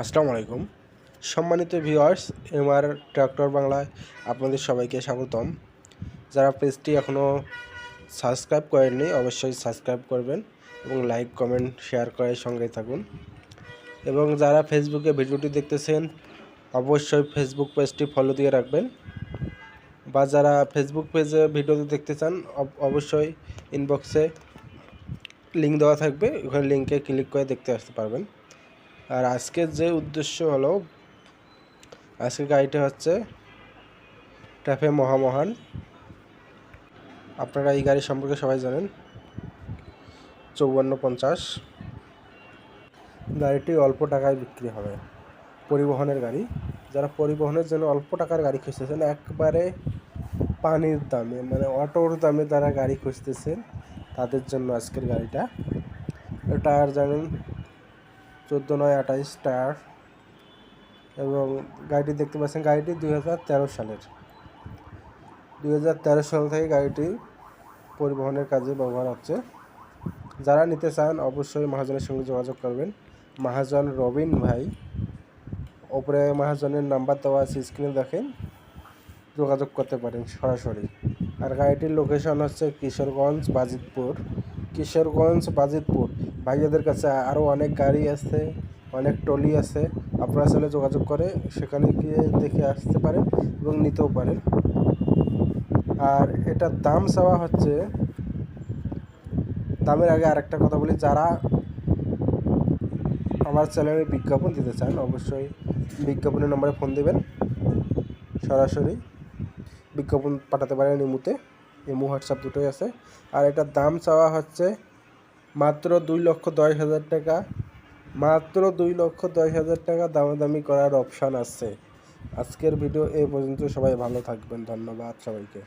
আসসালামু আলাইকুম। সম্মানিত ভিউয়ার্স, এমআর ট্র্যাক্টর বাংলায় আপনাদের সবাইকে স্বাগতম। যারা পেজটি এখনও সাবস্ক্রাইব করেননি, অবশ্যই সাবস্ক্রাইব করবেন এবং লাইক, কমেন্ট, শেয়ার করে সঙ্গে থাকুন। এবং যারা ফেসবুকে ভিডিওটি দেখতেছেন, অবশ্যই ফেসবুক পেজটি ফলো দিয়ে রাখবেন। বা যারা ফেসবুক পেজে ভিডিওটি দেখতে চান, অব- অবশ্যই ইনবক্সে লিঙ্ক দেওয়া থাকবে। ওখানে লিঙ্কে ক্লিক করে দেখতে আসতে পারবেন। আর আজকের যে উদ্দেশ্য হলো, আজকের গাড়িটা হচ্ছে ট্যাফে মহামহান আপনারা এই গাড়ি সম্পর্কে সবাই জানেন। চৌবান্ন পঞ্চাশ। গাড়িটি অল্প টাকায় বিক্রি হবে। পরিবহনের গাড়ি। যারা পরিবহনের জন্য অল্প টাকার গাড়ি খুঁজতেছেন, একবারে পানির দামে মানে অটোর দামে তারা গাড়ি খুঁজতেছেন, তাদের জন্য আজকের গাড়িটা। টায়ার জানেন চোদ্দ নয় আঠাইশ টায়ার এবং গাড়িটি দেখতে পাচ্ছেন গাড়িটি দুই হাজার তেরো সালের। দুই হাজার তেরো সাল থেকে গাড়িটি পরিবহনের কাজে ব্যবহার হচ্ছে। যারা নিতে চান অবশ্যই মহাজনের সঙ্গে যোগাযোগ করবেন। মহাজন রবিন ভাই, ওপরে মহাজনের নাম্বার দেওয়া আছে স্ক্রিনে দেখেন, যোগাযোগ করতে পারেন সরাসরি। আর গাড়িটির লোকেশন হচ্ছে কিশোরগঞ্জ, বাজিতপুর। কিশোরগঞ্জ, বাজিতপুর। ভাইয়াদের কাছে আরও অনেক গাড়ি আছে, অনেক টলি আছে। আপনারা চাইলে যোগাযোগ করে সেখানে গিয়ে দেখে আসতে পারেন এবং নিতেও পারেন। আর এটার দাম চাওয়া হচ্ছে, দামের আগে আরেকটা কথা বলি, যারা আমার চ্যানেলে বিজ্ঞাপন দিতে চান, অবশ্যই বিজ্ঞাপনের নম্বরে ফোন দেবেন। সরাসরি বিজ্ঞাপন পাঠাতে পারেন ইমুতে ইমু, হোয়াটসঅ্যাপ দুটোই আছে। আর এটার দাম চাওয়া হচ্ছে মাত্র দুই লক্ষ দশ হাজার টাকা। মাত্র দুই লক্ষ দশ হাজার টাকা দামাদামি করার অপশান আছে। আজকের ভিডিও এ পর্যন্ত সবাই ভালো থাকবেন। ধন্যবাদ সবাইকে।